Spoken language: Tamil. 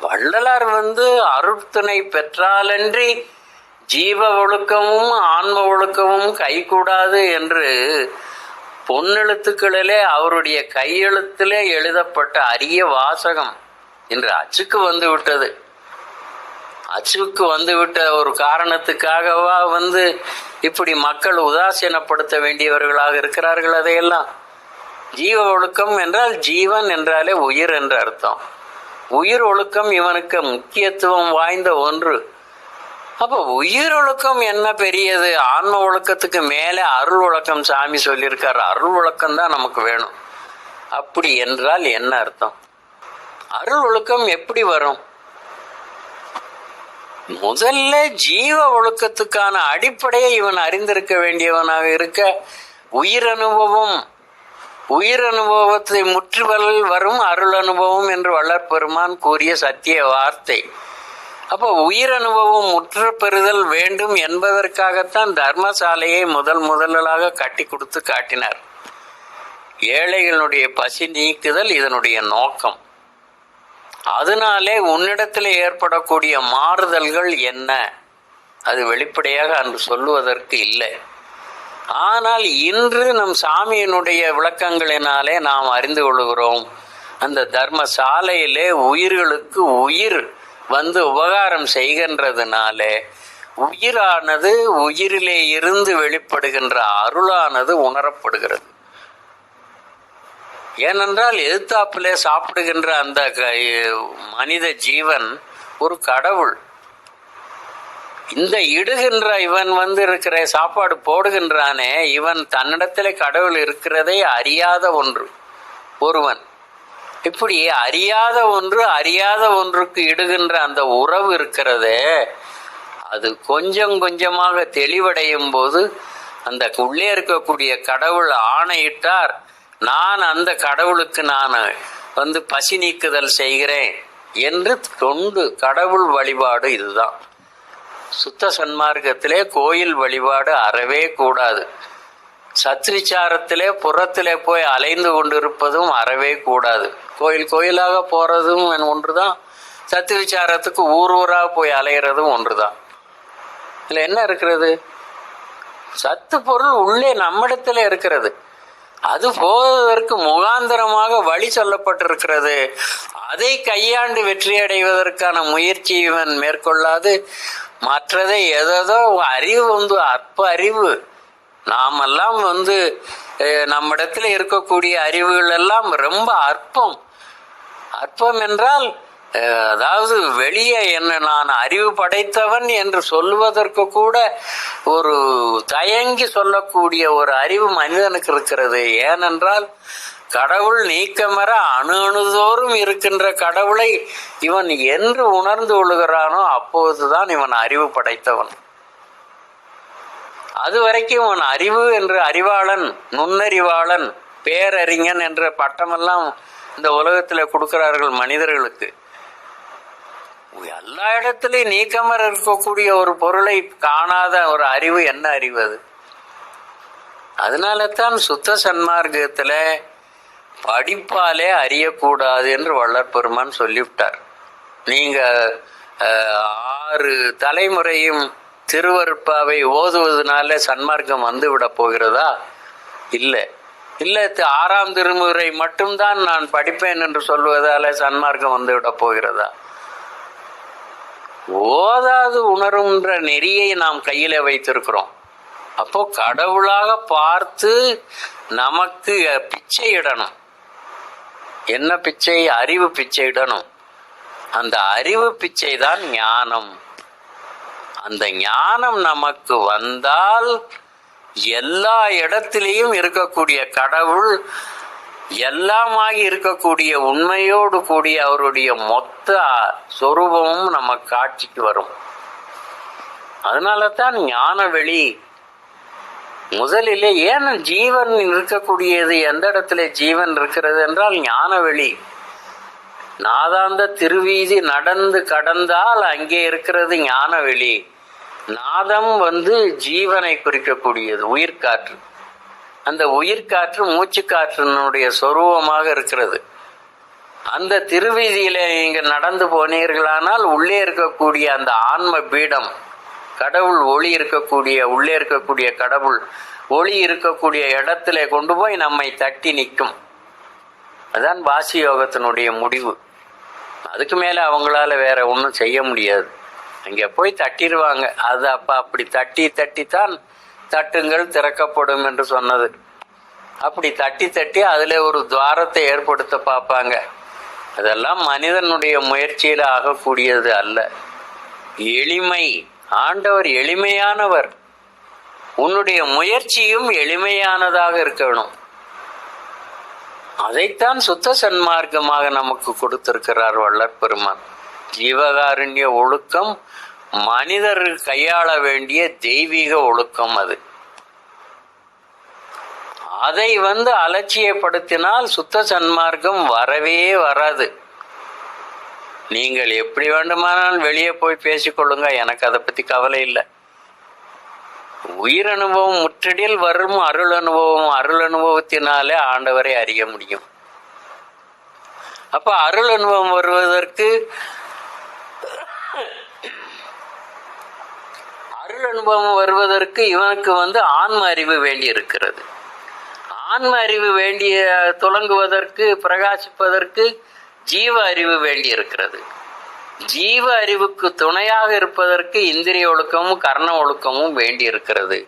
வள்ளலார் வந்து அருட்துணை பெற்றாலன்றி ஜீவ ஒழுக்கமும் ஆன்ம ஒழுக்கமும் கைகூடாது என்று பொன்னெழுத்துக்களிலே அவருடைய கையெழுத்திலே எழுதப்பட்ட அரிய வாசகம் இன்று அச்சுக்கு வந்து விட்டது. அச்சுக்கு வந்துவிட்ட ஒரு காரணத்துக்காகவா வந்து இப்படி மக்கள் உதாசீனப்படுத்த வேண்டியவர்களாக இருக்கிறார்கள் அதையெல்லாம்? ஜீவ ஒழுக்கம் என்றால் ஜீவன் என்றாலே உயிர் என்று அர்த்தம். உயிர் ஒழுக்கம் இவனுக்கு முக்கியத்துவம் வாய்ந்த ஒன்று. அப்போ உயிர் ஒழுக்கம் என்ன பெரியது? ஆன்ம ஒழுக்கத்துக்கு மேலே அருள் ஒழுக்கம் சாமி சொல்லியிருக்காரு. அருள் ஒழுக்கம் தான் நமக்கு வேணும். அப்படி என்றால் என்ன அர்த்தம்? அருள் ஒழுக்கம் எப்படி வரும்? முதல்ல ஜீவ ஒழுக்கத்துக்கான அடிப்படையை இவன் அறிந்திருக்க வேண்டியவனாக இருக்க. உயிர் அனுபவம் உயிர் அனுபவத்தை முற்றுவல் வரும் அருள் அனுபவம் என்று வள்ளற்பெருமான் கூறிய சத்திய வார்த்தை. அப்போ உயிர் அனுபவம் முற்று பெறுதல் வேண்டும் என்பதற்காகத்தான் தர்மசாலையை முதல் முதலாக கட்டி கொடுத்து காட்டினார். ஏழைகளுடைய பசி நீக்குதல் இதனுடைய நோக்கம். அதனாலே உன்னிடத்தில் ஏற்படக்கூடிய மாறுதல்கள் என்ன? அது வெளிப்படையாக அன்று சொல்லுவதற்கு இல்லை. ஆனால் இன்று நம் சாமியினுடைய விளக்கங்களினாலே நாம் அறிந்து கொள்கிறோம். அந்த தர்ம சாலையிலே உயிர்களுக்கு உயிர் வந்து உபகாரம் செய்கின்றதுனாலே உயிரானது உயிரிலே இருந்து வெளிப்படுகின்ற அருளானது உணரப்படுகிறது. ஏனென்றால் எதிர்த்தாப்பிலே சாப்பிடுகின்ற அந்த க- மனித ஜீவன் ஒரு கடவுள். இந்த இடுகின்ற இவன் வந்து இருக்கிற சாப்பாடு போடுகின்றானே இவன் தன்னிடத்திலே கடவுள் இருக்கிறதே அறியாத ஒன்று ஒருவன். இப்படி அறியாத ஒன்று அறியாத ஒன்றுக்கு இடுகின்ற அந்த உறவு இருக்கிறதே அது கொஞ்சம் கொஞ்சமாக தெளிவடையும் போது அந்த உள்ளே இருக்கக்கூடிய கடவுள் ஆணையிட்டார் நான் அந்த கடவுளுக்கு நான் வந்து பசி நீக்குதல் செய்கிறேன் என்று தொண்டு கடவுள் வழிபாடு இதுதான். சுத்த சன்மார்க்கத்திலே கோயில் வழிபாடு அறவே கூடாது. சத்ரிச்சாரத்திலே புறத்திலே போய் அலைந்து கொண்டிருப்பதும் அறவே கூடாது. கோயில் கோயிலாக போறதும் ஒன்றுதான் சத்ரிச்சாரத்துக்கு ஊர் ஊராக போய் அலைகிறதும் ஒன்றுதான். இதில் என்ன இருக்கிறது? சத்து பொருள் உள்ளே நம்மிடத்தில் இருக்கிறது. அது போவதற்கு முகாந்திரமாக வழி சொல்லப்பட்டிருக்கிறது. அதை கையாண்டு வெற்றி அடைவதற்கான முயற்சி இவன் மேற்கொள்ளாது. மற்றதை எதோ அறிவு வந்து அற்ப அறிவு. நாமெல்லாம் வந்து நம்மிடத்தில் இருக்கக்கூடிய அறிவுகள் எல்லாம் ரொம்ப அற்பம். அற்பம் என்றால் அதாவது வெளியே என்ன நான் அறிவு படைத்தவன் என்று சொல்லுவதற்கு கூட ஒரு தயங்கி சொல்லக்கூடிய ஒரு அறிவு மனிதனுக்கு இருக்கிறது. ஏனென்றால் கடவுள் நீக்கமர அணு அணுதோறும் இருக்கின்ற கடவுளை இவன் என்று உணர்ந்து கொள்கிறானோ அப்போதுதான் இவன் அறிவு படைத்தவன். அது வரைக்கும் இவன் அறிவு என்று அறிவாளன் நுண்ணறிவாளன் பேரறிஞன் என்ற பட்டமெல்லாம் இந்த உலகத்தில் கொடுக்கிறார்கள் மனிதர்களுக்கு. எல்லா இடத்துலையும் நீக்கமர இருக்கக்கூடிய ஒரு பொருளை காணாத ஒரு அறிவு என்ன அறிவு அது? அதனால தான் சுத்த சன்மார்க்கத்தில் படிப்பாலே அறியக்கூடாது என்று வள்ளற்பெருமான் சொல்லிவிட்டார். நீங்க ஆறு தலைமுறையும் திருவருப்பாவை ஓதுவதனால சன்மார்க்கம் வந்து விட போகிறதா? இல்லை. இல்லை ஆறாம் திருமுறை மட்டும்தான் நான் படிப்பேன் என்று சொல்வதால சன்மார்க்கம் வந்து விட போகிறதா? ஓதாது உணரும்ன்ற நெறியை நாம் கையில வைத்திருக்கிறோம். அப்போ கடவுளாக பார்த்து நமக்கு பிச்சை இடணும். என்ன பிச்சை? அறிவு பிச்சை இடணும். அந்த அறிவு பிச்சை தான் ஞானம். அந்த ஞானம் நமக்கு வந்தால் எல்லா இடத்திலையும் இருக்கக்கூடிய கடவுள் எல்லாமாகி இருக்கக்கூடிய உண்மையோடு கூடிய அவருடைய மொத்த சொரூபமும் நம்ம காட்சிக்கு வரும். அதனால தான் ஞான வெளி முதலிலே ஏன் ஜீவன் இருக்கக்கூடியது எந்த இடத்துல ஜீவன் இருக்கிறது என்றால் ஞான வெளி நாதாந்த திருவீதி நடந்து கடந்தால் அங்கே இருக்கிறது ஞான வெளி நாதம் வந்து ஜீவனை குறிக்கக்கூடியது உயிர்காற்று. அந்த உயிர்காற்று மூச்சுக்காற்றினுடைய சொரூபமாக இருக்கிறது. அந்த திருவீதியில நீங்கள் நடந்து போனீர்களானால் உள்ளே இருக்கக்கூடிய அந்த ஆன்ம பீடம் கடவுள் ஒளி இருக்கக்கூடிய உள்ளே இருக்கக்கூடிய கடவுள் ஒளி இருக்கக்கூடிய இடத்துல கொண்டு போய் நம்மை தட்டி நிற்கும். அதான் வாசி யோகத்தினுடைய முடிவு. அதுக்கு மேலே அவங்களால வேற ஒன்றும் செய்ய முடியாது. அங்கே போய் தட்டிடுவாங்க. அது அப்போ அப்படி தட்டி தட்டித்தான் தட்டுங்கள் திறக்கப்படும் என்று சொன்னது. அப்படி தட்டி தட்டி அதில் ஒரு துவாரத்தை ஏற்படுத்த பார்ப்பாங்க. அதெல்லாம் மனிதனுடைய முயற்சியில் ஆகக்கூடியது அல்ல. எளிமை ஆண்டவர் எளிமையானவர். உன்னுடைய முயற்சியும் எளிமையானதாக இருக்கணும். அதைத்தான் சுத்த சன்மார்க்கமாக நமக்கு கொடுத்திருக்கிறார் வள்ளற் பெருமான். ஜீவகாருண்ய ஒழுக்கம் மனிதர் கையாள வேண்டிய தெய்வீக ஒழுக்கம் அது. அதை வந்து அலட்சியப்படுத்தினால் சுத்த சன்மார்க்கம் வரவே வராது. நீங்கள் எப்படி வேண்டுமானாலும் வெளியே போய் பேசிக்கொள்ளுங்க. எனக்கு அதை பத்தி கவலை இல்லை. உயிர் அனுபவம் முற்றடியில் வரும் அருள் அனுபவம் அருள் அனுபவத்தினாலே ஆண்டவரை அறிய முடியும். அப்ப அருள் அனுபவம் வருவதற்கு அருள் அனுபவம் வருவதற்கு இவனுக்கு வந்து ஆன்ம அறிவு வேண்டி இருக்கிறது. ஆன்ம அறிவு வேண்டிய துலங்குவதற்கு பிரகாசிப்பதற்கு ஜீவ அறிவு வேண்டி இருக்கிறது. ஜீவ அறிவுக்கு துணையாக இருப்பதற்கு இந்திரிய ஒழுக்கமும் கர்ண ஒழுக்கமும் வேண்டி இருக்கிறது.